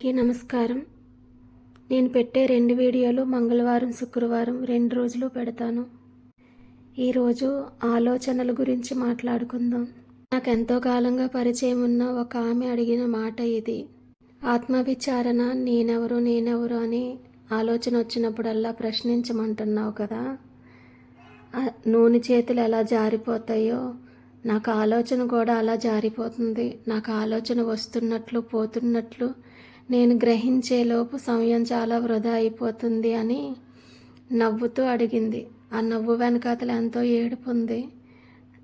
అందరికీ నమస్కారం. నేను పెట్టే రెండు వీడియోలు మంగళవారం శుక్రవారం రెండు రోజులు పెడతాను. ఈరోజు ఆలోచనల గురించి మాట్లాడుకుందాం. నాకు ఎంతో కాలంగా పరిచయం ఉన్న ఒక ఆమె అడిగిన మాట ఇది. ఆత్మవిచారణ నేనెవరు నేనెవరు అని ఆలోచన వచ్చినప్పుడల్లా ప్రశ్నించమంటున్నావు కదా. నూనె చేతులు ఎలా జారిపోతాయో నాకు ఆలోచన కూడా అలా జారిపోతుంది. నాకు ఆలోచన వస్తున్నట్లు పోతున్నట్లు నేను గ్రహించేలోపు సమయం చాలా వృధా అయిపోతుంది అని నవ్వుతూ అడిగింది. ఆ నవ్వు వెనకాతల ఎంతో ఏడుపు ఉంది.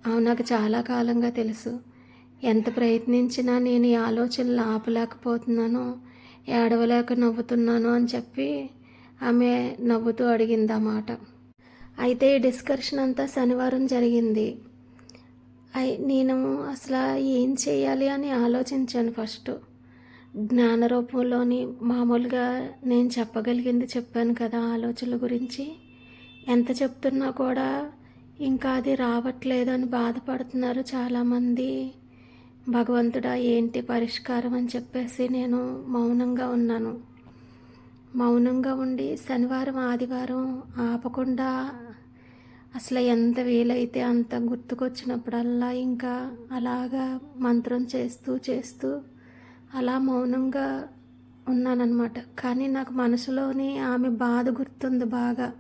అవి నాకు చాలా కాలంగా తెలుసు. ఎంత ప్రయత్నించినా నేను ఈ ఆలోచనలు ఆపలేకపోతున్నాను ఏడవలేక నవ్వుతున్నాను అని చెప్పి ఆమె నవ్వుతూ అడిగింది ఆ మాట. అయితే ఈ డిస్కషన్ అంతా శనివారం జరిగింది. అయి నేను అసలు ఏం చేయాలి అని ఆలోచించాను ఫస్ట్. జ్ఞాన రూపంలోని మామూలుగా నేను చెప్పగలిగింది చెప్పాను కదా ఆలోచనల గురించి. ఎంత చెప్తున్నా కూడా ఇంకా అది రావట్లేదు అని బాధపడుతున్నారు చాలామంది. భగవంతుడా ఏంటి పరిష్కారం అని చెప్పేసి నేను మౌనంగా ఉన్నాను. మౌనంగా ఉండి శనివారం ఆదివారం ఆపకుండా అసలు ఎంత వీలైతే అంత గుర్తుకొచ్చినప్పుడల్లా ఇంకా అలాగా మంత్రం చేస్తూ చేస్తూ అలా మౌనంగా ఉన్నానన్నమాట. కానీ నాకు మనసులోని ఆమె బాధ గుర్తుంది బాగా.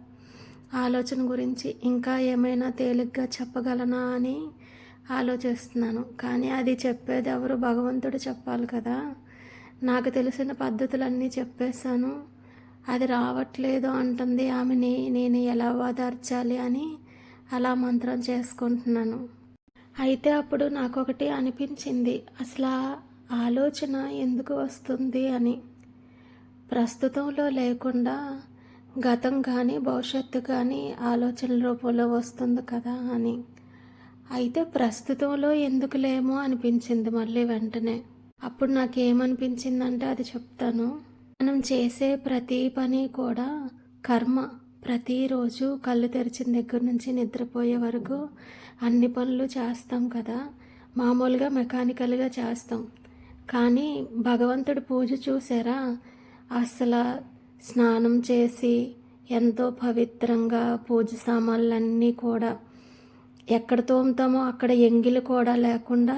ఆలోచన గురించి ఇంకా ఏమైనా తేలిగ్గా చెప్పగలనా అని ఆలోచిస్తున్నాను. కానీ అది చెప్పేది ఎవరు భగవంతుడు చెప్పాలి కదా. నాకు తెలిసిన పద్ధతులన్నీ చెప్పేశాను. అది రావట్లేదు అంటుంది ఆమెని. నేను ఎలా ఓదార్చాలి అని అలా మంత్రం చేసుకుంటున్నాను. అయితే అప్పుడు నాకు ఒకటి అనిపించింది. అసలు ఆలోచన ఎందుకు వస్తుంది అని. ప్రస్తుతంలో లేకుండా గతం కానీ భవిష్యత్తు కానీ ఆలోచనల రూపంలో వస్తుంది కదా అని. అయితే ప్రస్తుతంలో ఎందుకు లేమో అనిపించింది మళ్ళీ వెంటనే. అప్పుడు నాకు ఏమనిపించిందంటే అది చెప్తాను. మనం చేసే ప్రతి పని కూడా కర్మ. ప్రతిరోజు కళ్ళు తెరిచిన దగ్గర నుంచి నిద్రపోయే వరకు అన్ని పనులు చేస్తాం కదా. మామూలుగా మెకానికల్గా చేస్తాం. కానీ భగవంతుడి పూజ చూసారా? అసలు స్నానం చేసి ఎంతో పవిత్రంగా పూజ సామాన్లన్నీ కూడా ఎక్కడ తోముతామో అక్కడ ఎంగిలి కూడా లేకుండా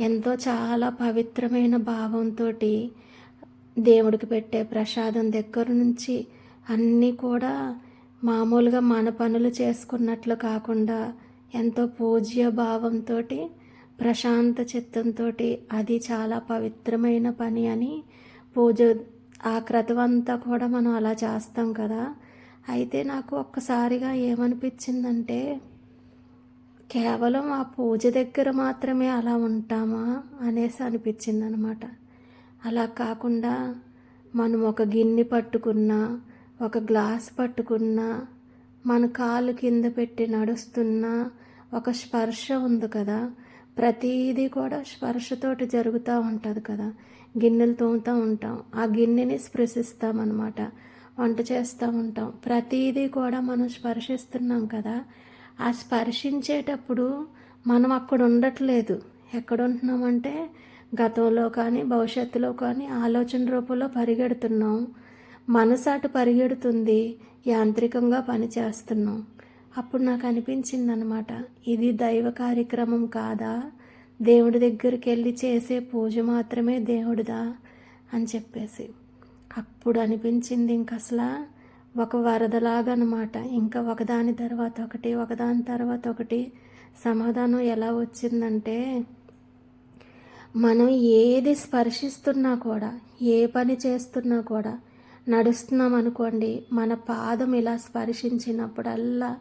ఎంతో చాలా పవిత్రమైన భావంతో దేవుడికి పెట్టే ప్రసాదం దగ్గర నుంచి అన్నీ కూడా మామూలుగా మన పనులు చేసుకున్నట్లు కాకుండా ఎంతో పూజ్య భావంతో ప్రశాంత చిత్తంతో అది చాలా పవిత్రమైన పని అని పూజ ఆ క్రతువంతా కూడా మనం అలా చేస్తాం కదా. అయితే నాకు ఒక్కసారిగా ఏమనిపించిందంటే కేవలం ఆ పూజ దగ్గర మాత్రమే అలా ఉంటామా అనేసి అనిపించింది అనమాట అలా కాకుండా మనం ఒక గిన్నె పట్టుకున్నా ఒక గ్లాస్ పట్టుకున్నా మన కాలు కింద పెట్టి నడుస్తున్నా ఒక స్పర్శ ఉంది కదా. ప్రతీది కూడా స్పర్శతోటి జరుగుతూ ఉంటుంది కదా. గిన్నెలు తోముతూ ఉంటాం. ఆ గిన్నెని స్పృశిస్తామన్నమాట వంట చేస్తూ ఉంటాం. ప్రతీది కూడా మనం స్పర్శిస్తున్నాం కదా. ఆ స్పర్శించేటప్పుడు మనం అక్కడ ఉండట్లేదు. ఎక్కడ ఉంటున్నామంటే గతంలో కానీ భవిష్యత్తులో కానీ ఆలోచన రూపంలో పరిగెడుతున్నాం. మనసు అటు పరిగెడుతుంది. యాంత్రికంగా పని చేస్తున్నాం అప్పుడు నాకు అనిపించింది అనమాట ఇది దైవ కార్యక్రమం కాదా? దేవుడి దగ్గరికి వెళ్ళి చేసే పూజ మాత్రమే దేవుడిదా? అని చెప్పేసి. అప్పుడు అనిపించింది ఇంక అసలు ఒక వరదలాగనమాట. ఇంకా ఒకదాని తర్వాత ఒకటి ఒకదాని తర్వాత ఒకటి సమాధానం ఎలా వచ్చిందంటే మనం ఏది స్పర్శిస్తున్నా కూడా ఏ పని చేస్తున్నా కూడా నడుస్తున్నాం అనుకోండి మన పాదం ఇలా స్పర్శించినప్పుడల్లా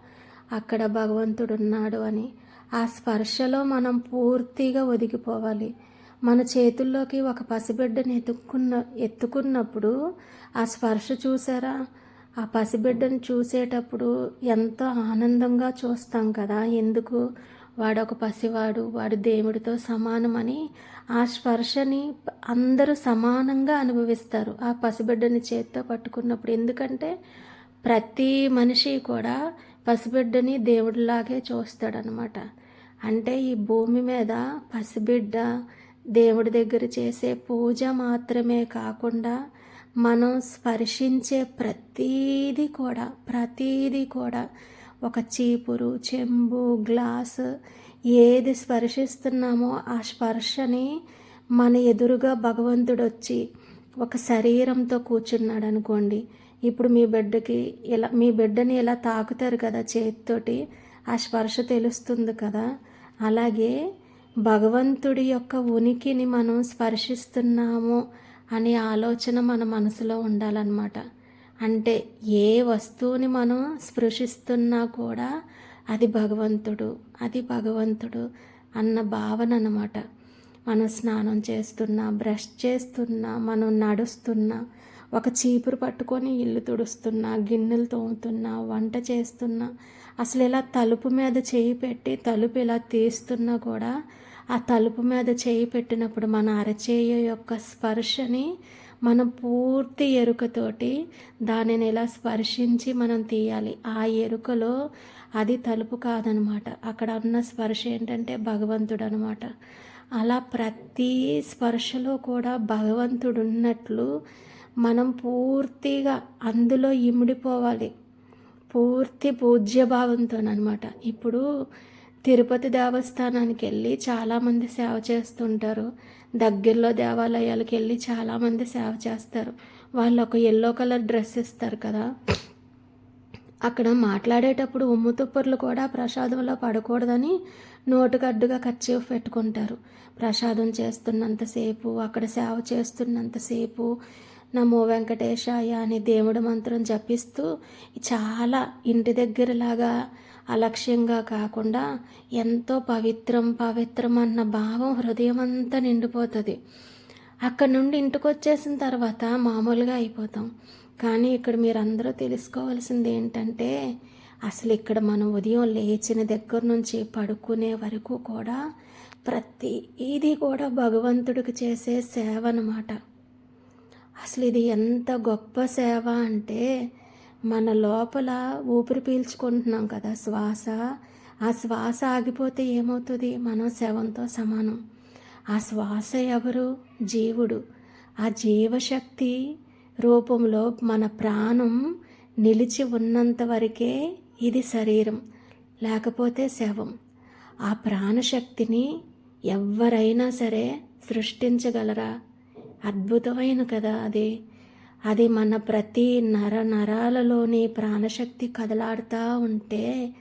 అక్కడ భగవంతుడు ఉన్నాడు అని. ఆ స్పర్శలో మనం పూర్తిగా ఒదిగిపోవాలి. మన చేతుల్లోకి ఒక పసిబిడ్డని ఎత్తుకున్న ఎత్తుకున్నప్పుడు ఆ స్పర్శ చూసారా? ఆ పసిబిడ్డని చూసేటప్పుడు ఎంతో ఆనందంగా చూస్తాం కదా. ఎందుకు? వాడు ఒక పసివాడు వాడు దేవుడితో సమానమని ఆ స్పర్శని అందరూ సమానంగా అనుభవిస్తారు ఆ పసిబిడ్డని చేత్తో పట్టుకున్నప్పుడు. ఎందుకంటే ప్రతి మనిషి కూడా పసిబిడ్డని దేవుడిలాగే చూస్తాడనమాట. అంటే ఈ భూమి మీద పసిబిడ్డ దేవుడి దగ్గర చేసే పూజ మాత్రమే కాకుండా మనం స్పర్శించే ప్రతీది కూడా ప్రతీది కూడా ఒక చీపురు చెంబు గ్లాసు ఏది స్పర్శిస్తున్నామో ఆ స్పర్శని మన ఎదురుగా భగవంతుడు వచ్చి ఒక శరీరంతో కూర్చున్నాడు అనుకోండి ఇప్పుడు మీ బిడ్డకి ఇలా మీ బిడ్డని ఇలా తాకుతారు కదా చేతితోటి? ఆ స్పర్శ తెలుస్తుంది కదా. అలాగే భగవంతుడి యొక్క ఉనికిని మనం స్పర్శిస్తున్నాము అనే ఆలోచన మన మనసులో ఉండాలన్నమాట. అంటే ఏ వస్తువుని మనం స్పృశిస్తున్నా కూడా అది భగవంతుడు అది భగవంతుడు అన్న భావన అన్నమాట. మనం స్నానం చేస్తున్నా బ్రష్ చేస్తున్నా మనం నడుస్తున్నా ఒక చీపురు పట్టుకొని ఇల్లు తుడుస్తున్నా గిన్నెలు తోముతున్నా వంట చేస్తున్నా అసలు ఇలా తలుపు మీద చేయి పెట్టి తలుపు ఇలా తీస్తున్నా కూడా ఆ తలుపు మీద చేయి పెట్టినప్పుడు మన అరచేయ యొక్క స్పర్శని మనం పూర్తి ఎరుకతోటి దానిని ఇలా స్పర్శించి మనం తీయాలి. ఆ ఎరుకలో అది తలుపు కాదనమాట. అక్కడ ఉన్న స్పర్శ ఏంటంటే భగవంతుడు అనమాట అలా ప్రతి స్పర్శలో కూడా భగవంతుడు ఉన్నట్లు మనం పూర్తిగా అందులో ఇమిడిపోవాలి. పూర్తి పూజ్యభావంతో అనమాట ఇప్పుడు తిరుపతి దేవస్థానానికి వెళ్ళి చాలామంది సేవ చేస్తుంటారు. దగ్గరలో దేవాలయాలకు వెళ్ళి చాలామంది సేవ చేస్తారు. వాళ్ళు ఒక ఎల్లో కలర్ డ్రెస్ ఇస్తారు కదా. అక్కడ మాట్లాడేటప్పుడు ఉమ్ము తుప్పర్లు కూడా ప్రసాదంలో పడకూడదని నోటుకడ్డుగా ఖర్చు పెట్టుకుంటారు. ప్రసాదం చేస్తున్నంతసేపు అక్కడ సేవ చేస్తున్నంతసేపు నమో వెంకటేశాయ అని దేవుడి మంత్రం జపిస్తూ చాలా ఇంటి దగ్గరలాగా అలక్ష్యంగా కాకుండా ఎంతో పవిత్రం పవిత్రం అన్న భావం హృదయం అంతా నిండిపోతుంది. అక్కడ నుండి ఇంటికి వచ్చేసిన తర్వాత మామూలుగా అయిపోతాం. కానీ ఇక్కడ మీరందరూ తెలుసుకోవాల్సింది ఏంటంటే అసలు ఇక్కడ మనం ఉదయం లేచిన దగ్గర నుంచి పడుకునే వరకు కూడా ప్రతి ఇది కూడా భగవంతుడికి చేసే సేవ అన్నమాట. అసలు ఇది ఎంత గొప్ప సేవ అంటే మన లోపల ఊపిరి పీల్చుకుంటున్నాం కదా శ్వాస. ఆ శ్వాస ఆగిపోతే ఏమవుతుంది? మనం శవంతో సమానం. ఆ శ్వాస ఎవరు? జీవుడు. ఆ జీవశక్తి రూపంలో మన ప్రాణం నిలిచి ఉన్నంత వరకే ఇది శరీరం లేకపోతే శవం. ఆ ప్రాణశక్తిని ఎవరైనా సరే సృష్టించగలరా? అద్భుతమైన కదా అది. అది మన ప్రతి నర నరాలలోని ప్రాణశక్తి కదలాడుతూ ఉంటే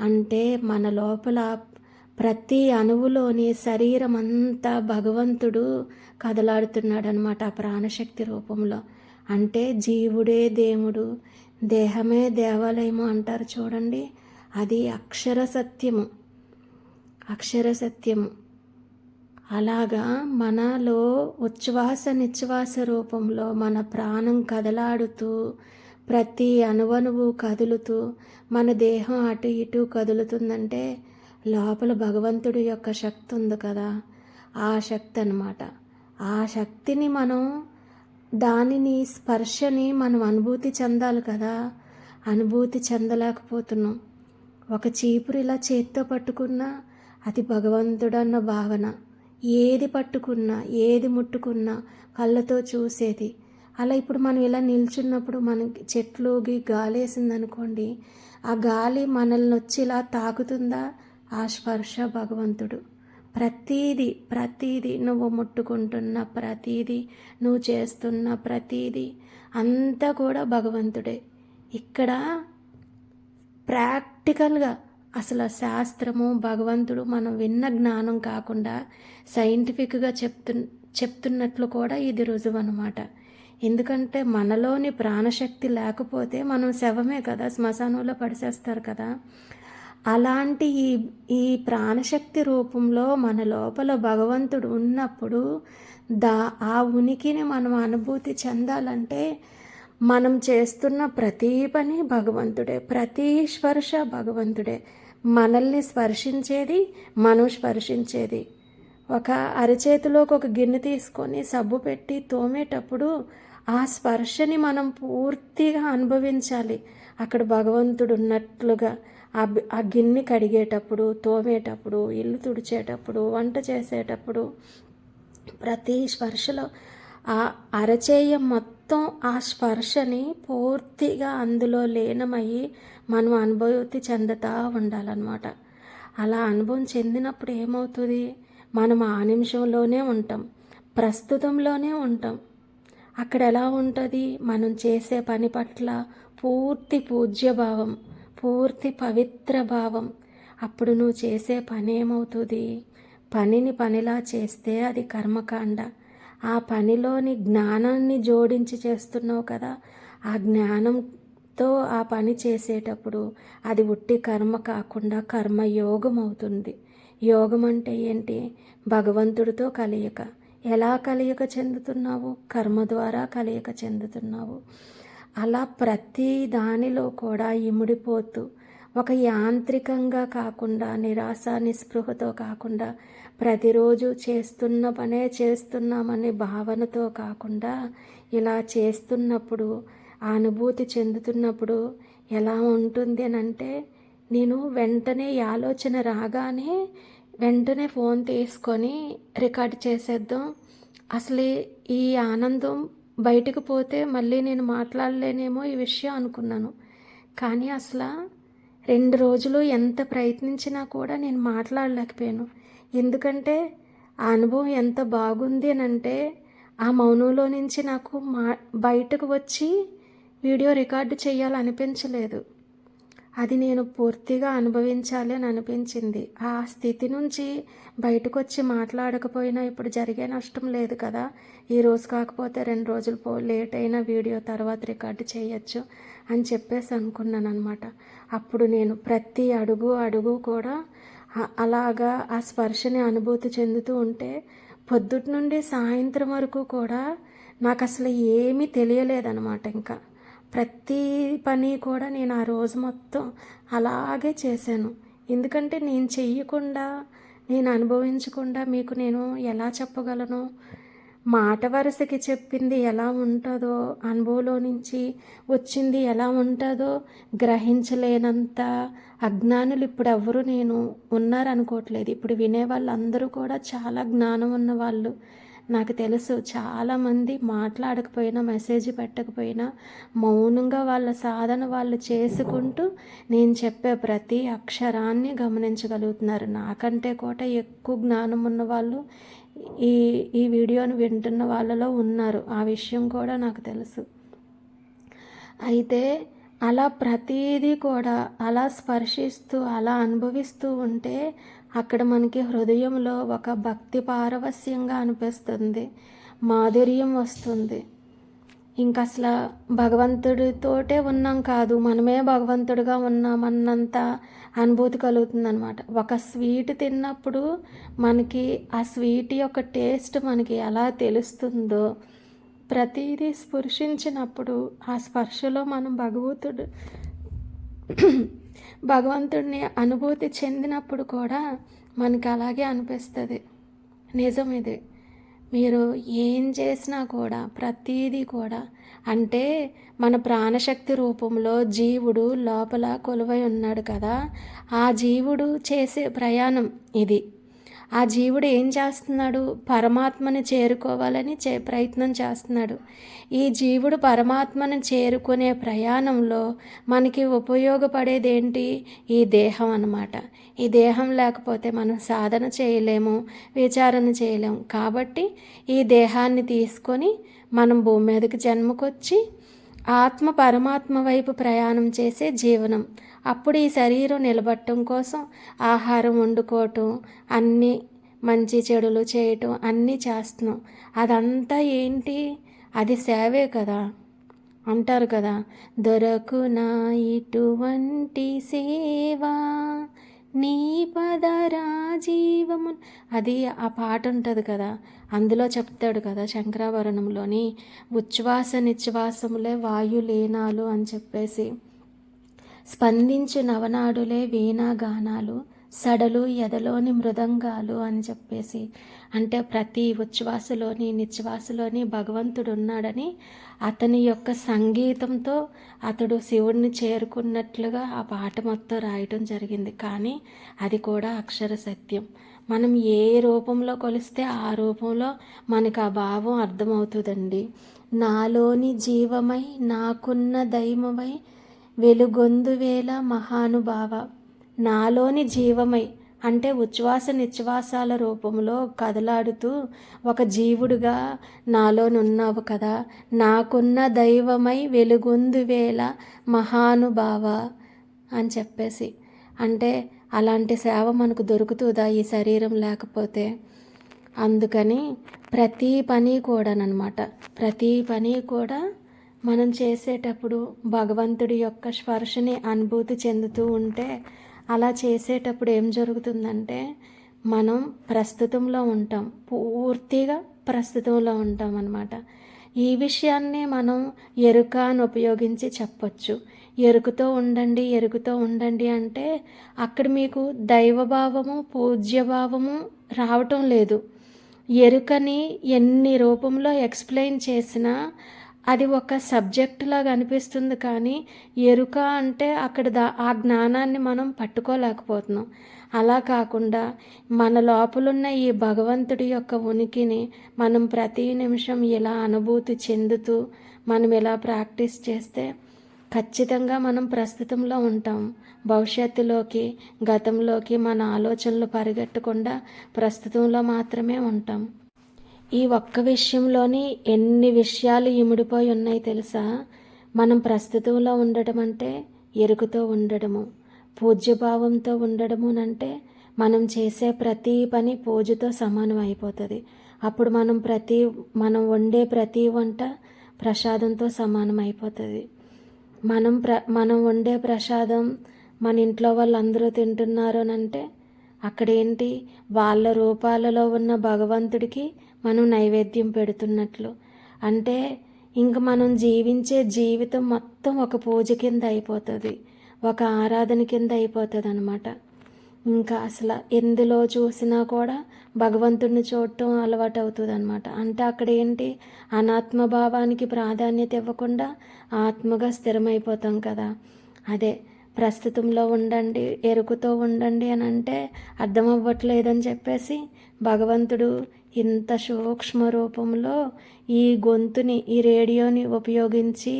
అంటే మన లోపల ప్రతి అణువులోని శరీరం అంతా భగవంతుడు కదలాడుతున్నాడు అనమాట ఆ ప్రాణశక్తి రూపంలో. అంటే జీవుడే దేవుడు దేహమే దేవాలయము అంటారు చూడండి. అది అక్షర సత్యము. అక్షర సత్యము. అలాగా మనలో ఉచ్ఛ్వాస నిశ్వాస రూపంలో మన ప్రాణం కదలాడుతూ ప్రతి అణువణువు కదులుతూ మన దేహం అటు ఇటు కదులుతుందంటే లోపల భగవంతుడి యొక్క శక్తి ఉంది కదా. ఆ శక్తి అనమాట ఆ శక్తిని మనం దానిని స్పర్శని మనం అనుభూతి చెందాలి కదా. అనుభూతి చెందలేకపోతున్నాం. ఒక చీపురు ఇలా చేత్తో పట్టుకున్నా అది భగవంతుడన్న భావన. ఏది పట్టుకున్నా ఏది ముట్టుకున్నా కళ్ళతో చూసేది. అలా ఇప్పుడు మనం ఇలా నిల్చున్నప్పుడు మనకి చెట్లుకి గాలి వేసింది అనుకోండి ఆ గాలి మనల్ని వచ్చి ఇలా తాకుతుందా? ఆ స్పర్శ భగవంతుడు. ప్రతీది ప్రతీది నువ్వు ముట్టుకుంటున్న ప్రతీది నువ్వు చేస్తున్న ప్రతీది అంతా కూడా భగవంతుడే. ఇక్కడ ప్రాక్టికల్గా అసలు శాస్త్రము భగవంతుడు మనం విన్న జ్ఞానం కాకుండా సైంటిఫిక్గా చెప్తు చెప్తున్నట్లు కూడా ఇది రుజువు అనమాట ఎందుకంటే మనలోని ప్రాణశక్తి లేకపోతే మనం శవమే కదా శ్మశానంలో పడిసేస్తారు కదా. అలాంటి ఈ ఈ ప్రాణశక్తి రూపంలో మన లోపల భగవంతుడు ఉన్నప్పుడు దా ఆ ఉనికిని మనం అనుభూతి చెందాలంటే మనం చేస్తున్న ప్రతి పని భగవంతుడే ప్రతి స్పర్శ భగవంతుడే. మనల్ని స్పర్శించేది మనం స్పర్శించేది. ఒక అరచేతిలోకి ఒక గిన్నె తీసుకొని సబ్బు పెట్టి తోమేటప్పుడు ఆ స్పర్శని మనం పూర్తిగా అనుభవించాలి. అక్కడ భగవంతుడు ఉన్నట్లుగా ఆ ఆ గిన్నె కడిగేటప్పుడు తోమేటప్పుడు ఇల్లు తుడిచేటప్పుడు వంట చేసేటప్పుడు ప్రతి స్పర్శలో ఆ అరచేయ మొత్తం మొత్తం ఆ స్పర్శని పూర్తిగా అందులో లీనమయ్యి మనం అనుభూతి చెందుతూ ఉండాలన్నమాట. అలా అనుభవం చెందినప్పుడు ఏమవుతుంది? మనం ఆ నిమిషంలోనే ఉంటాం. ప్రస్తుతంలోనే ఉంటాం. అక్కడ ఎలా ఉంటుంది? మనం చేసే పని పట్ల పూర్తి పూజ్యభావం పూర్తి పవిత్ర భావం. అప్పుడు నువ్వు చేసే పని ఏమవుతుంది? పనిని పనిలా చేస్తే అది కర్మకాండ. ఆ పనిలోని జ్ఞానాన్ని జోడించి చేస్తున్నావు కదా. ఆ జ్ఞానంతో ఆ పని చేసేటప్పుడు అది ఉట్టి కర్మ కాకుండా కర్మయోగం అవుతుంది. యోగం అంటే ఏంటి? భగవంతుడితో కలయిక. ఎలా కలయిక చెందుతున్నావు? కర్మ ద్వారా కలయిక చెందుతున్నావు. అలా ప్రతి దానిలో కూడా ఇముడిపోతూ ఒక యాంత్రికంగా కాకుండా నిరాశ నిస్పృహతో కాకుండా ప్రతిరోజు చేస్తున్న పనే చేస్తున్నామనే భావనతో కాకుండా ఇలా చేస్తున్నప్పుడు ఆ అనుభూతి చెందుతున్నప్పుడు ఎలా ఉంటుంది అని అంటే నేను వెంటనే ఈ ఆలోచన రాగానే వెంటనే ఫోన్ తీసుకొని రికార్డ్ చేసేద్దాం. అసలు ఈ ఆనందం బయటకు పోతే మళ్ళీ నేను మాట్లాడలేనేమో ఈ విషయం అనుకున్నాను. కానీ అసలు రెండు రోజులు ఎంత ప్రయత్నించినా కూడా నేను మాట్లాడలేకపోయాను. ఎందుకంటే ఆ అనుభవం ఎంత బాగుంది అని అంటే ఆ మౌనంలో నుంచి నాకు మా బయటకు వచ్చి వీడియో రికార్డు చేయాలనిపించలేదు. అది నేను పూర్తిగా అనుభవించాలి అని అనిపించింది. ఆ స్థితి నుంచి బయటకు వచ్చి మాట్లాడకపోయినా ఇప్పుడు జరిగే నష్టం లేదు కదా. ఈ రోజు కాకపోతే రెండు రోజులు పో లేట్ అయిన వీడియో తర్వాత రికార్డు చేయొచ్చు అని చెప్పేసి అనుకున్నాను అనమాట అప్పుడు నేను ప్రతి అడుగు అడుగు కూడా అలాగా ఆ స్పర్శని అనుభూతి చెందుతూ ఉంటే పొద్దుటి నుండి సాయంత్రం వరకు కూడా నాకు అసలు ఏమీ తెలియలేదనమాట ఇంకా. ప్రతి పని కూడా నేను ఆ రోజు మొత్తం అలాగే చేశాను. ఎందుకంటే నేను చెయ్యకుండా నేను అనుభవించకుండా మీకు నేను ఎలా చెప్పగలను? మాట వరుసకి చెప్పింది ఎలా ఉంటుందో అనుభవంలో నుంచి వచ్చింది ఎలా ఉంటుందో గ్రహించలేనంత అజ్ఞానులు ఇప్పుడు ఎవరు నేను ఉన్నారనుకోవట్లేదు. ఇప్పుడు వినే వాళ్ళందరూ కూడా చాలా జ్ఞానం ఉన్న వాళ్ళు. నాకు తెలుసు చాలామంది మాట్లాడకపోయినా మెసేజ్ పెట్టకపోయినా మౌనంగా వాళ్ళ సాధన వాళ్ళు చేసుకుంటూ నేను చెప్పే ప్రతి అక్షరాన్ని గమనించగలుగుతున్నారు. నాకంటే కూడా ఎక్కువ జ్ఞానం ఉన్న వాళ్ళు ఈ ఈ వీడియోని వింటున్న వాళ్ళలో ఉన్నారు. ఆ విషయం కూడా నాకు తెలుసు. అయితే అలా ప్రతీదీ కూడా అలా స్పర్శిస్తూ అలా అనుభవిస్తూ ఉంటే అక్కడ మనకి హృదయంలో ఒక భక్తి పారవస్యంగా అనిపిస్తుంది. మాధుర్యం వస్తుంది. ఇంకా అసలు భగవంతుడితోటే ఉన్నాం కాదు మనమే భగవంతుడిగా ఉన్నామన్నంత అనుభూతి కలుగుతుందనమాట ఒక స్వీట్ తిన్నప్పుడు మనకి ఆ స్వీట్ యొక్క టేస్ట్ మనకి ఎలా తెలుస్తుందో ప్రతిదీ స్పృశించినప్పుడు ఆ స్పర్శలో మనం భగవంతుడు భగవంతుడిని అనుభూతి చెందినప్పుడు కూడా మనకి అలాగే అనిపిస్తుంది. నిజం ఇది. మీరు ఏం చేసినా కూడా ప్రతీదీ కూడా అంటే మన ప్రాణశక్తి రూపంలో జీవుడు లోపల కొలువై ఉన్నాడు కదా ఆ జీవుడు చేసే ప్రయాణం ఇది. ఆ జీవుడు ఏం చేస్తున్నాడు? పరమాత్మని చేరుకోవాలని చే ప్రయత్నం చేస్తున్నాడు. ఈ జీవుడు పరమాత్మని చేరుకునే ప్రయాణంలో మనకి ఉపయోగపడేది ఏంటి ఈ దేహం అన్నమాట. ఈ దేహం లేకపోతే మనం సాధన చేయలేము విచారణ చేయలేము. కాబట్టి ఈ దేహాన్ని తీసుకొని మనం భూమి మీదకి జన్మకొచ్చి ఆత్మ పరమాత్మ వైపు ప్రయాణం చేసే జీవనం. అప్పుడు ఈ శరీరం నిలబట్టడం కోసం ఆహారం వండుకోవటం అన్నీ మంచి చెడులు చేయటం అన్నీ చేస్తున్నాం. అదంతా ఏంటి? అది సేవే కదా? అంటారు కదా దొరకునా ఇటువంటి సేవా నీ పదరా జీవము అది ఆ పాట ఉంటుంది కదా అందులో చెప్తాడు కదా శంకరాభరణంలోని ఉచ్ఛ్వాస నిశ్వాసములే వాయులీనాలు అని చెప్పేసి. స్పందించు నవనాడులే వీణాగానాలు సడలు ఎదలోని మృదంగాలు అని చెప్పేసి. అంటే ప్రతి ఉచ్ఛ్వాసలోని నిశ్వాసలోని భగవంతుడు ఉన్నాడని అతని యొక్క సంగీతంతో అతడు శివుడిని చేరుకున్నట్లుగా ఆ పాట మొత్తం రాయటం జరిగింది. కానీ అది కూడా అక్షర సత్యం. మనం ఏ రూపంలో కొలిస్తే ఆ రూపంలో మనకు ఆ భావం అర్థమవుతుందండి. నాలోని జీవమై నాకున్న దైవమై వెలుగొందు వేల మహానుభావ. నాలోని జీవమై అంటే ఉచ్ఛ్వాస నిశ్వాసాల రూపంలో కదలాడుతూ ఒక జీవుడుగా నాలోనున్నావు కదా. నాకున్న దైవమై వెలుగొందు వేల మహానుభావ అని చెప్పేసి. అంటే అలాంటి సేవ మనకు దొరుకుతుందా ఈ శరీరం లేకపోతే? అందుకని ప్రతి పని కూడానమాట ప్రతి పని కూడా మనం చేసేటప్పుడు భగవంతుడి యొక్క స్పర్శని అనుభూతి చెందుతూ ఉంటే అలా చేసేటప్పుడు ఏం జరుగుతుందంటే మనం ప్రస్తుతంలో ఉంటాం. పూర్తిగా ప్రస్తుతంలో ఉంటాం అన్నమాట ఈ విషయాన్ని మనం ఎరుక అని ఉపయోగించి చెప్పొచ్చు. ఎరుకుతో ఉండండి ఎరుకుతో ఉండండి అంటే అక్కడ మీకు దైవభావము పూజ్యభావము రావటం లేదు. ఎరుకని ఎన్ని రూపంలో ఎక్స్ప్లెయిన్ చేసినా అది ఒక సబ్జెక్ట్ లాగా అనిపిస్తుంది కానీ ఎరుక అంటే అక్కడ దా ఆ జ్ఞానాన్ని మనం పట్టుకోలేకపోతున్నాం. అలా కాకుండా మన లోపలున్న ఈ భగవంతుడి యొక్క ఉనికిని మనం ప్రతి నిమిషం ఇలా అనుభూతి చెందుతూ మనం ఇలా ప్రాక్టీస్ చేస్తే ఖచ్చితంగా మనం ప్రస్తుతంలో ఉంటాం. భవిష్యత్తులోకి గతంలోకి మన ఆలోచనలు పరిగెట్టకుండా ప్రస్తుతంలో మాత్రమే ఉంటాం. ఈ ఒక్క విషయంలోని ఎన్ని విషయాలు ఇమిడిపోయి ఉన్నాయి తెలుసా? మనం ప్రస్తుతంలో ఉండడం అంటే ఎరుకుతో ఉండడము పూజ్యభావంతో ఉండడము అంటే మనం చేసే ప్రతి పని పూజతో సమానం అయిపోతుంది. అప్పుడు మనం ప్రతి మనం వండే ప్రతి వంట ప్రసాదంతో సమానం అయిపోతుంది. మనం ప్ర మనం వండే ప్రసాదం మన ఇంట్లో వాళ్ళందరూ తింటున్నారు అని అంటే అక్కడేంటి వాళ్ళ రూపాలలో ఉన్న భగవంతుడికి మనం నైవేద్యం పెడుతున్నట్లు. అంటే ఇంక మనం జీవించే జీవితం మొత్తం ఒక పూజ కింద అయిపోతుంది ఒక ఆరాధన కింద అయిపోతుంది అనమాట ఇంకా అసలు ఎందులో చూసినా కూడా భగవంతుడిని చూడటం అలవాటు అవుతుంది అనమాట అంటే అక్కడ ఏంటి అనాత్మభావానికి ప్రాధాన్యత ఇవ్వకుండా ఆత్మగా స్థిరమైపోతాం కదా. అదే ప్రస్తుతంలో ఉండండి ఎరుకుతో ఉండండి అని అంటే అర్థం అవ్వట్లేదని చెప్పేసి భగవంతుడు ఇంత సూక్ష్మ రూపంలో ఈ గొంతుని ఈ రేడియోని ఉపయోగించి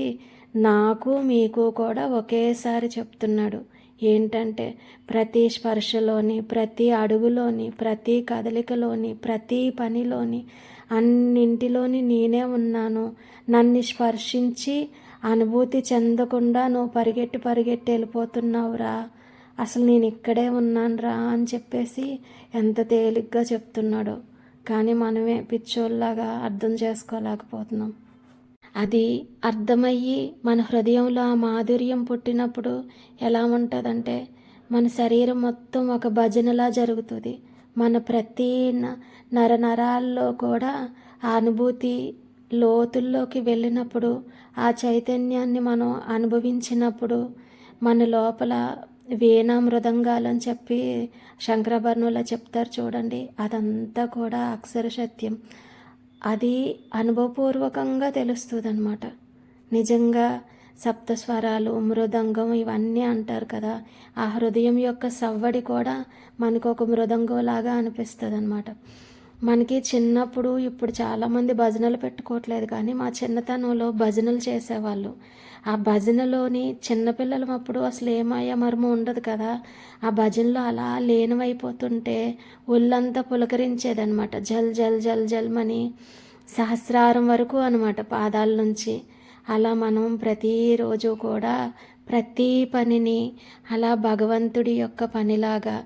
నాకు మీకు కూడా ఒకేసారి చెప్తున్నాడు. ఏంటంటే ప్రతి స్పర్శలోని ప్రతి అడుగులోని ప్రతి కదలికలోని ప్రతి పనిలోని అన్నింటిలోని నేనే ఉన్నాను. నన్ను స్పర్శించి అనుభూతి చెందకుండా నువ్వు పరిగెట్టి పరిగెట్టి వెళ్ళిపోతున్నావురా అసలు నేను ఇక్కడే ఉన్నానురా అని చెప్పేసి ఎంత తేలిగ్గా చెప్తున్నాడో. కానీ మనమే పిచ్చోళ్ళలాగా అర్థం చేసుకోలేకపోతున్నాం. అది అర్థమయ్యి మన హృదయంలో ఆ మాధుర్యం పుట్టినప్పుడు ఎలా ఉంటుందంటే మన శరీరం మొత్తం ఒక భజనలా జరుగుతుంది. మన ప్రతి నరనరాల్లో కూడా ఆ అనుభూతి లోతుల్లోకి వెళ్ళినప్పుడు ఆ చైతన్యాన్ని మనం అనుభవించినప్పుడు మన లోపల వీణా మృదంగాలని చెప్పి శంకరభర్ణుల చెప్తారు చూడండి. అదంతా కూడా అక్షర సత్యం అది అనుభవపూర్వకంగా తెలుస్తుంది అనమాట నిజంగా సప్తస్వరాలు మృదంగం ఇవన్నీ అంటారు కదా ఆ హృదయం యొక్క సవ్వడి కూడా మనకు ఒక మృదంగం లాగా అనిపిస్తుంది అనమాట మనకి చిన్నప్పుడు ఇప్పుడు చాలామంది భజనలు పెట్టుకోవట్లేదు కానీ మా చిన్నతనంలో భజనలు చేసేవాళ్ళు. ఆ భజనలోని చిన్నపిల్లలు అప్పుడు అసలు ఏమయ్యా మర్మ ఉండదు కదా. ఆ భజనలో అలా లీనమైపోతుంటే ఒళ్ళంతా పులకరించేదనమాట జల్ జల్ జల్ జల్మని సహస్రారం వరకు అనమాట పాదాల నుంచి. అలా మనం ప్రతిరోజు కూడా ప్రతి పనిని అలా భగవంతుడి యొక్క పనిలాగా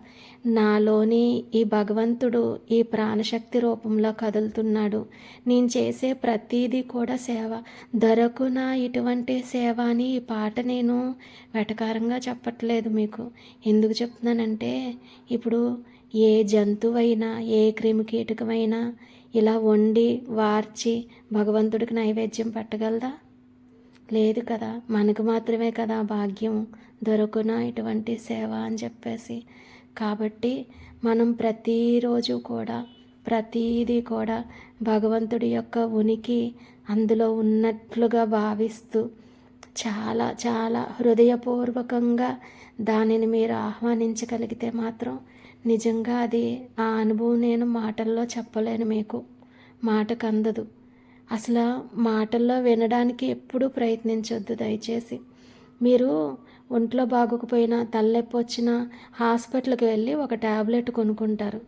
నాలోని ఈ భగవంతుడు ఈ ప్రాణశక్తి రూపంలో కదులుతున్నాడు. నేను చేసే ప్రతీది కూడా సేవ. దొరకున ఇటువంటి సేవ అని ఈ పాట నేను వెటకారంగా చెప్పట్లేదు మీకు. ఎందుకు చెప్తున్నానంటే ఇప్పుడు ఏ జంతువైనా ఏ క్రిమికీటకమైనా ఇలా వండి వార్చి భగవంతుడికి నైవేద్యం పెట్టగలదా? లేదు కదా. మనకు మాత్రమే కదా భాగ్యం. దొరకున ఇటువంటి సేవ అని చెప్పేసి కాబట్టి మనం ప్రతిరోజు కూడా ప్రతీది కూడా భగవంతుడి యొక్క ఉనికి అందులో ఉన్నట్లుగా భావిస్తూ చాలా చాలా హృదయపూర్వకంగా దానిని మీరు ఆహ్వానించగలిగితే మాత్రం నిజంగా అది ఆ అనుభవం నేను మాటల్లో చెప్పలేను మీకు. మాటకు అందదు అసలు మాటల్లో వినడానికి ఎప్పుడూ ప్రయత్నించొద్దు దయచేసి. మీరు ఒంట్లో బాగోకపోయినా తలనొప్పి వచ్చినా హాస్పిటల్కి వెళ్ళి ఒక ట్యాబ్లెట్ కొనుక్కుంటారు.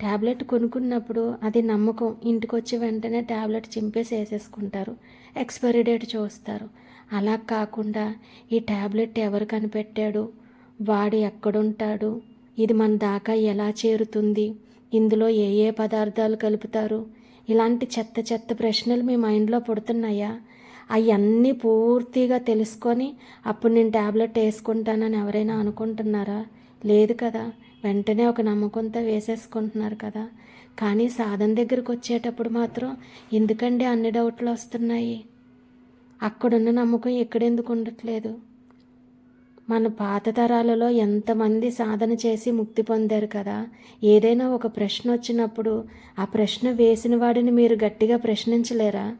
ట్యాబ్లెట్ కొనుక్కున్నప్పుడు అది నమ్మకం. ఇంటికి వచ్చి వెంటనే ట్యాబ్లెట్ చింపేసి వేసేసుకుంటారు ఎక్స్పైరీ డేట్ చూస్తారు. అలా కాకుండా ఈ ట్యాబ్లెట్ ఎవరు కనిపెట్టాడు? వాడు ఎక్కడుంటాడు? ఇది మన దాకా ఎలా చేరుతుంది? ఇందులో ఏ ఏ పదార్థాలు కలుపుతారు? ఇలాంటి చెత్త చెత్త ప్రశ్నలు మీ మైండ్లో పుడుతున్నాయా? అవన్నీ పూర్తిగా తెలుసుకొని అప్పుడు నేను ట్యాబ్లెట్ వేసుకుంటానని ఎవరైనా అనుకుంటున్నారా? లేదు కదా. వెంటనే ఒక నమ్మకంతో వేసేసుకుంటున్నారు కదా. కానీ సాధన దగ్గరకు వచ్చేటప్పుడు మాత్రం ఎందుకండి అన్ని డౌట్లు వస్తున్నాయి? అక్కడున్న నమ్మకం ఎక్కడెందుకు ఉండట్లేదు? మన పాత తరాలలో ఎంతమంది సాధన చేసి ముక్తి పొందారు కదా. ఏదైనా ఒక ప్రశ్న వచ్చినప్పుడు ఆ ప్రశ్న వేసిన వాడిని మీరు గట్టిగా ప్రశ్నించలేరా?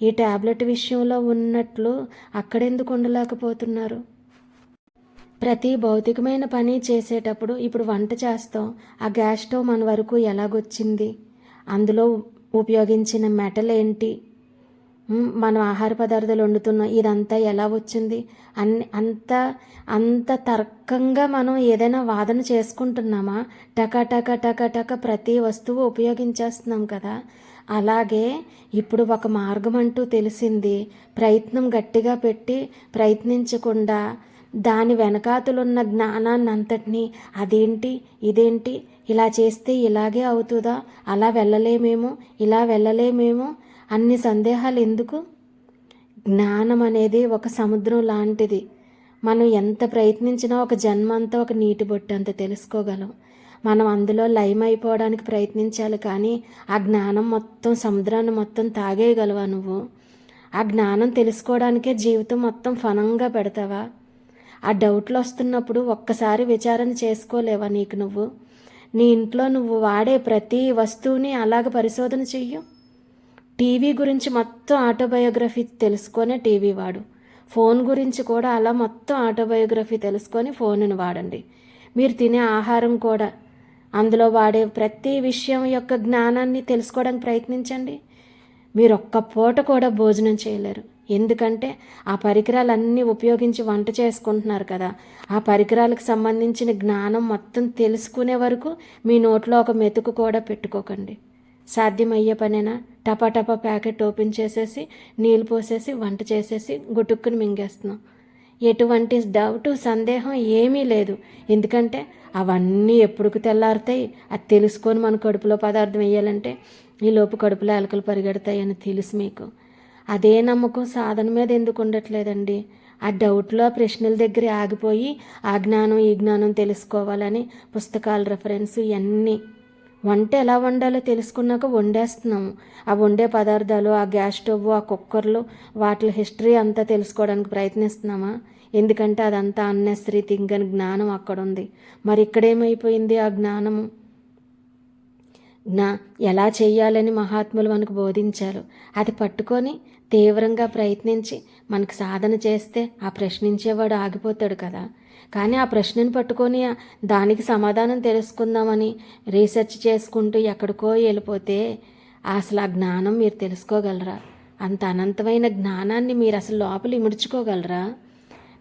ఈ ట్యాబ్లెట్ విషయంలో ఉన్నట్లు అక్కడెందుకు ఉండలేకపోతున్నారు? ప్రతి భౌతికమైన పని చేసేటప్పుడు ఇప్పుడు వంట చేస్తాం. ఆ గ్యాస్ స్టవ్ మన వరకు ఎలాగొచ్చింది? అందులో ఉపయోగించిన మెటల్ ఏంటి? మనం ఆహార పదార్థాలు వండుతున్నాం. ఇదంతా ఎలా వచ్చింది? అన్ని అంత అంత తర్కంగా మనం ఏదైనా వాదన చేసుకుంటున్నామా? టక టక టక టక ప్రతి వస్తువు ఉపయోగించేస్తున్నాం కదా. అలాగే ఇప్పుడు ఒక మార్గం అంటూ తెలిసింది. ప్రయత్నం గట్టిగా పెట్టి ప్రయత్నించకుండా దాని వెనకాతలున్న జ్ఞానాన్ని అంతటినీ అదేంటి ఇదేంటి ఇలా చేస్తే ఇలాగే అవుతుందా అలా వెళ్ళలేమేమో ఇలా వెళ్ళలేమేమో అన్ని సందేహాలు ఎందుకు? జ్ఞానం అనేది ఒక సముద్రం లాంటిది. మనం ఎంత ప్రయత్నించినా ఒక జన్మ అంతా ఒక నీటి బొట్టు అంత తెలుసుకోగలం. మనం అందులో లయమైపోవడానికి అయిపోవడానికి ప్రయత్నించాలి కానీ ఆ జ్ఞానం మొత్తం సముద్రాన్ని మొత్తం తాగేయగలవా నువ్వు? ఆ జ్ఞానం తెలుసుకోవడానికే జీవితం మొత్తం ఫనంగా పెడతావా? ఆ డౌట్లు వస్తున్నప్పుడు ఒక్కసారి విచారణ చేసుకోలేవా నీకు నువ్వు? నీ ఇంట్లో నువ్వు వాడే ప్రతి వస్తువుని అలాగ పరిశోధన చెయ్యు. టీవీ గురించి మొత్తం ఆటోబయోగ్రఫీ తెలుసుకొనే టీవీ వాడు. ఫోన్ గురించి కూడా అలా మొత్తం ఆటోబయోగ్రఫీ తెలుసుకొని ఫోన్ని వాడండి. మీరు తినే ఆహారం కూడా అందులో వాడే ప్రతి విషయం యొక్క జ్ఞానాన్ని తెలుసుకోవడానికి ప్రయత్నించండి. మీరు ఒక్క పూట కూడా భోజనం చేయలేరు. ఎందుకంటే ఆ పరికరాలన్నీ ఉపయోగించి వంట చేసుకుంటున్నారు కదా. ఆ పరికరాలకు సంబంధించిన జ్ఞానం మొత్తం తెలుసుకునే వరకు మీ నోట్లో ఒక మెతుకు కూడా పెట్టుకోకండి. సాధ్యమయ్యే పనేనా? టపా టపా ప్యాకెట్ ఓపెన్ చేసేసి నీళ్ళు పోసేసి వంట చేసేసి గుటుక్కుని మింగేస్తున్నాం. ఎటువంటి డౌట్ సందేహం ఏమీ లేదు. ఎందుకంటే అవన్నీ ఎప్పుడుకు తెల్లారుతాయి? అది తెలుసుకొని మన కడుపులో పదార్థం వేయాలంటే ఈ లోపు కడుపులో ఎలకలు పరిగెడతాయి అని తెలుసు మీకు. అదే నమ్మకం సాధన మీద ఎందుకు ఉండట్లేదండి? ఆ డౌట్లో ఆ ప్రశ్నల దగ్గర ఆగిపోయి ఆ జ్ఞానం ఈ జ్ఞానం తెలుసుకోవాలని పుస్తకాల రెఫరెన్స్ ఇవన్నీ వంట ఎలా వండాలో తెలుసుకున్నాక వండేస్తున్నాము ఆ వండే పదార్థాలు ఆ గ్యాస్ స్టవ్ ఆ కుక్కర్లు వాటి హిస్టరీ అంతా తెలుసుకోవడానికి ప్రయత్నిస్తున్నామా? ఎందుకంటే అదంతా అన్నెసరీ థింగ్ అని జ్ఞానం అక్కడ ఉంది మరి ఇక్కడేమైపోయింది ఆ జ్ఞానము జ్ఞా ఎలా చేయాలని మహాత్ములు మనకు బోధించారు. అది పట్టుకొని తీవ్రంగా ప్రయత్నించి మనకు సాధన చేస్తే ఆ ప్రశ్నించేవాడు ఆగిపోతాడు కదా. కానీ ఆ ప్రశ్నను పట్టుకొని దానికి సమాధానం తెలుసుకుందామని రీసెర్చ్ చేసుకుంటూ ఎక్కడికో వెళ్ళిపోతే అసలు ఆ జ్ఞానం మీరు తెలుసుకోగలరా? అంత అనంతమైన జ్ఞానాన్ని మీరు అసలు లోపల ఇముడ్చుకోగలరా?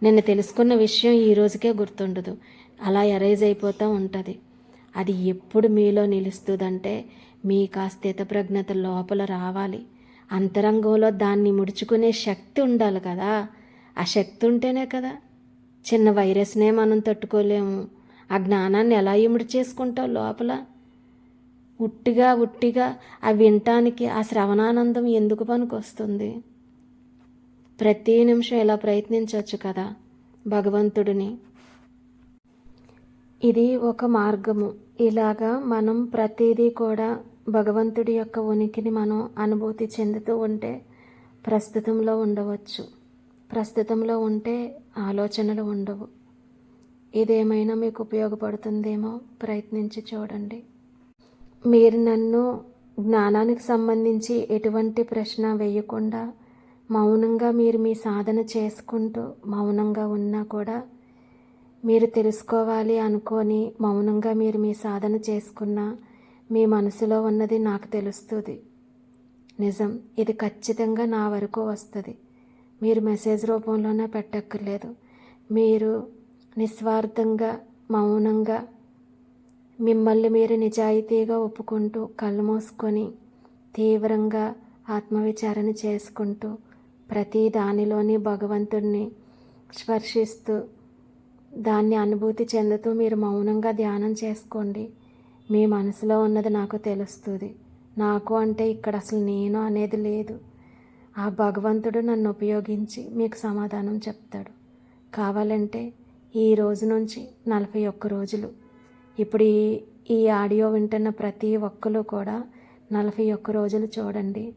నిన్న తెలుసుకున్న విషయం ఈ రోజుకే గుర్తుండదు. అలా ఎరైజ్ అయిపోతూ ఉంటుంది. అది ఎప్పుడు మీలో నిలుస్తుందంటే మీకు ఆ స్థితప్రజ్ఞత లోపల రావాలి. అంతరంగంలో దాన్ని ముడుచుకునే శక్తి ఉండాలి కదా. ఆ శక్తి ఉంటేనే కదా. చిన్న వైరస్నే మనం తట్టుకోలేము. ఆ జ్ఞానాన్ని ఎలా ఇముడి చేసుకుంటావు లోపల? ఉట్టిగా ఉట్టిగా ఆ వినటానికి ఆ శ్రవణానందం ఎందుకు పనికొస్తుంది? ప్రతి నిమిషం ఇలా ప్రయత్నించవచ్చు కదా భగవంతుడిని. ఇది ఒక మార్గము. ఇలాగా మనం ప్రతిదీ కూడా భగవంతుడి యొక్క ఉనికిని మనం అనుభూతి చెందుతూ ఉంటే ప్రస్తుతంలో ఉండవచ్చు. ప్రస్తుతంలో ఉంటే ఆలోచనలు ఉండవు. ఇదేమైనా మీకు ఉపయోగపడుతుందేమో ప్రయత్నించి చూడండి. మీరు నన్ను జ్ఞానానికి సంబంధించి ఎటువంటి ప్రశ్న వేయకుండా మౌనంగా మీరు మీ సాధన చేసుకుంటూ మౌనంగా ఉన్నా కూడా మీరు తెలుసుకోవాలి అనుకొని మౌనంగా మీరు మీ సాధన చేసుకున్న మీ మనసులో ఉన్నది నాకు తెలుస్తుంది. నిజం ఇది ఖచ్చితంగా నా వరకు వస్తుంది. మీరు మెసేజ్ రూపంలోనే పెట్టక్కర్లేదు. మీరు నిస్వార్థంగా మౌనంగా మిమ్మల్ని మీరు నిజాయితీగా ఒప్పుకుంటూ కళ్ళు మూసుకొని తీవ్రంగా ఆత్మవిచారణ చేసుకుంటూ ప్రతి దానిలోని భగవంతుడిని స్పర్శిస్తూ దాన్ని అనుభూతి చెందుతూ మీరు మౌనంగా ధ్యానం చేసుకోండి. మీ మనసులో ఉన్నది నాకు తెలుస్తుంది. నాకు అంటే ఇక్కడ అసలు నేను అనేది లేదు. ఆ భగవంతుడు నన్ను ఉపయోగించి మీకు సమాధానం చెప్తాడు. కావాలంటే ఈ రోజు నుంచి నలభై ఒక్క రోజులు. ఇప్పుడు ఈ ఈ ఆడియో వింటున్న ప్రతి ఒక్కరు కూడా నలభై ఒక్క రోజులు చూడండి.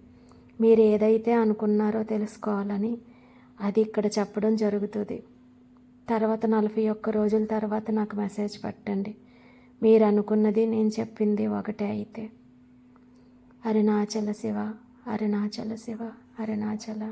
మీరు ఏదైతే అనుకున్నారో తెలుసుకోవాలని అది ఇక్కడ చెప్పడం జరుగుతుంది. తర్వాత నలభై ఒక్క రోజుల తర్వాత నాకు మెసేజ్ పెట్టండి. మీరు అనుకున్నది నేను చెప్పింది ఒకటే అయితే. అరుణాచల శివ. అరుణాచల శివ అరుణాచల